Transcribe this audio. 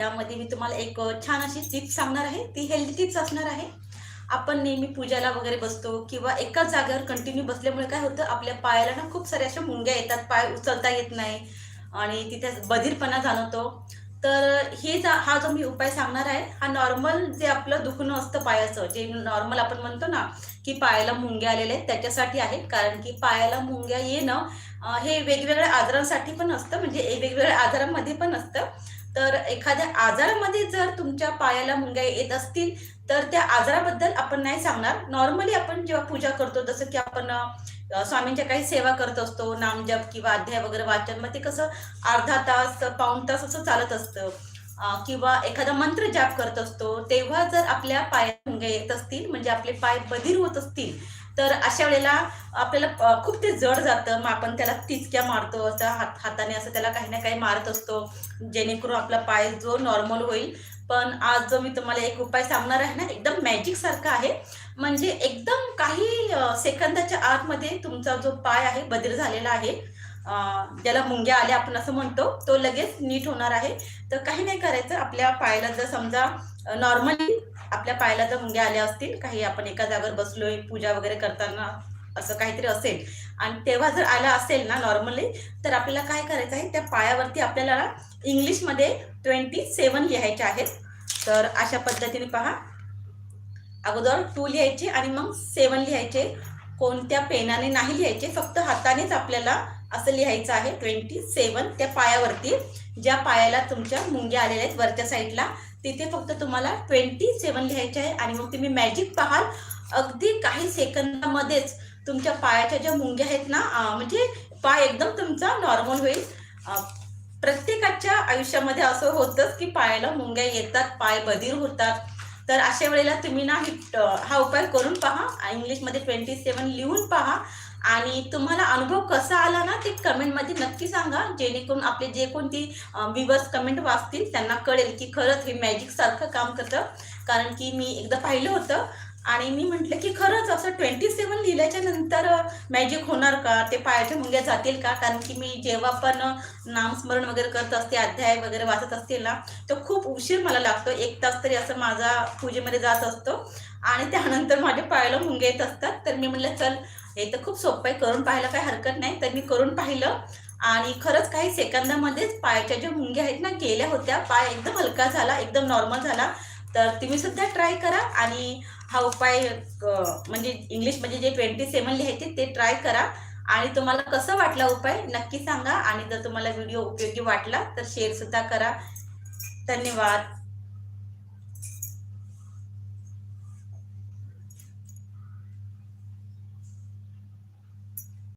त्यामध्ये मी तुम्हाला एक छान अशी टिप्स सांगणार आहे. ती हेल्दी टिप्स असणार आहे. आपण नेहमी पूजाला वगैरे बसतो किंवा एकाच जागेवर कंटिन्यू बसल्यामुळे काय होतं आपल्या पायाला ना खूप साऱ्या अशा मुंग्या येतात पाय उचलता येत नाही आणि तिथे बधीरपणा जाणवतो. तर हे जा हा जो मी उपाय सांगणार आहे हा नॉर्मल जे आपलं दुखणं असतं पायाचं जे नॉर्मल आपण म्हणतो ना की पायाला मुंग्या आलेले आहेत त्याच्यासाठी आहे. कारण की पायाला मुंग्या येणं हे वेगवेगळ्या आजारांसाठी पण असतं म्हणजे वेगवेगळ्या आजारांमध्ये पण असतं. तर एखाद्या आजारामध्ये जर तुमच्या पायाला मुंग्या येत असतील तर त्या आजाराबद्दल आपण नाही सांगणार. नॉर्मली आपण जेव्हा पूजा करतो जसं की आपण स्वामींच्या काही सेवा करत असतो नामजप किंवा अध्याय वगैरे वाचन मग ते कसं अर्धा तास पाऊण तास असं चालत असतं. किंवा एखादा मंत्र जाप करत असतो तेव्हा जर आपल्या पाया मुंग्या येत असतील म्हणजे आपले पाय बधीर होत असतील तर अशा वेळेला आपल्याला खूप ते जड जातं. मग आपण त्याला तिचक्या मारतो असं हात हाताने असं त्याला काही ना काही मारत असतो जेणेकरून आपला पाय जो नॉर्मल होईल. पण आज जो मी तुम्हाला एक उपाय सांगणार आहे ना एकदम मॅजिक सारखा आहे. म्हणजे एकदम काही सेकंदाच्या आतमध्ये तुमचा जो पाय आहे बदल झालेला आहे. ज्याला मुंग्या आल्या आपण असं म्हणतो तो लगेच नीट होणार आहे. तर काही नाही करायचं आपल्या पायाला जर समजा नॉर्मली आपल्या पायाला जर मुंग्या आल्या असतील काही आपण एका जागेवर बसलोय पूजा वगैरे करताना असं काहीतरी असेल आणि तेव्हा जर आला असेल ना नॉर्मली तर आपल्याला काय करायचं आहे त्या पायावरती आपल्याला ना इंग्लिशमध्ये ट्वेंटी सेवन लिहायचे आहेत. तर अशा पद्धतीने पहा. अगोदर टू लिहायचे आणि मग सेवन लिहायचे. कोणत्या पेनाने नाही लिहायचे फक्त हातानेच आपल्याला असं लिहायचं आहे ट्वेंटी सेवन त्या पायावरती. ज्या पायाला तुमच्या मुंग्या आलेल्या आहेत वरच्या साईडला तिथे फक्त तुम्हाला ट्वेंटी सेवन लिहायचे आहे आणि मग तुम्ही मॅजिक पाहाल. अगदी काही सेकंदामध्येच तुमच्या पायाच्या ज्या मुंग्या आहेत ना म्हणजे पाय एकदम तुमचा नॉर्मल होईल. प्रत्येकाच्या आयुष्यामध्ये असं होतंच की पायाला मुंग्या येतात पाय बधीर होतात. तर अशा वेळेला तुम्ही ना हा उपाय करून पहा. इंग्लिशमध्ये ट्वेंटी सेवन लिहून पहा. आणि तुम्हाला अनुभव कसा आला ते कमेंटमध्ये नक्की सांगा जेणेकरून आपले जे कोणती विवर्स कमेंट वाचतील त्यांना कळेल की खरंच हे मॅजिक सारखं काम करतं. कारण की मी एकदा पाहिलं होतं आणि मी म्हटलं की खरंच असं ट्वेंटी सेवन लिहिल्याच्या नंतर मॅजिक होणार का? ते पायाच्या मुंग्या जातील का? कारण की मी जेव्हा पण नामस्मरण वगैरे करत असते अध्याय वगैरे वाचत असते ना तर खूप उशीर मला लागतो. एक तास तरी असं माझा पूजेमध्ये जात असतो. आणि त्यानंतर माझ्या पायाला मुंग्या येत असतात. तर मी म्हटलं चल हे तर खूप सोपं आहे. करून पाहायला काही हरकत नाही. तर मी करून पाहिलं. आणि खरंच काही सेकंदामध्येच पायाच्या ज्या मुंग्या आहेत ना गेल्या होत्या. पाय एकदम हलका झाला एकदम नॉर्मल झाला. तर तुम्ही सुद्धा ट्राय करा. आणि हा उपाय म्हणजे इंग्लिशमध्ये म्हणजे जे ट्वेंटी सेवन लिहायचे ते ट्राय करा. आणि तुम्हाला कसं वाटला उपाय नक्की सांगा. आणि जर तुम्हाला व्हिडिओ उपयोगी वाटला तर शेअर सुद्धा करा. धन्यवाद.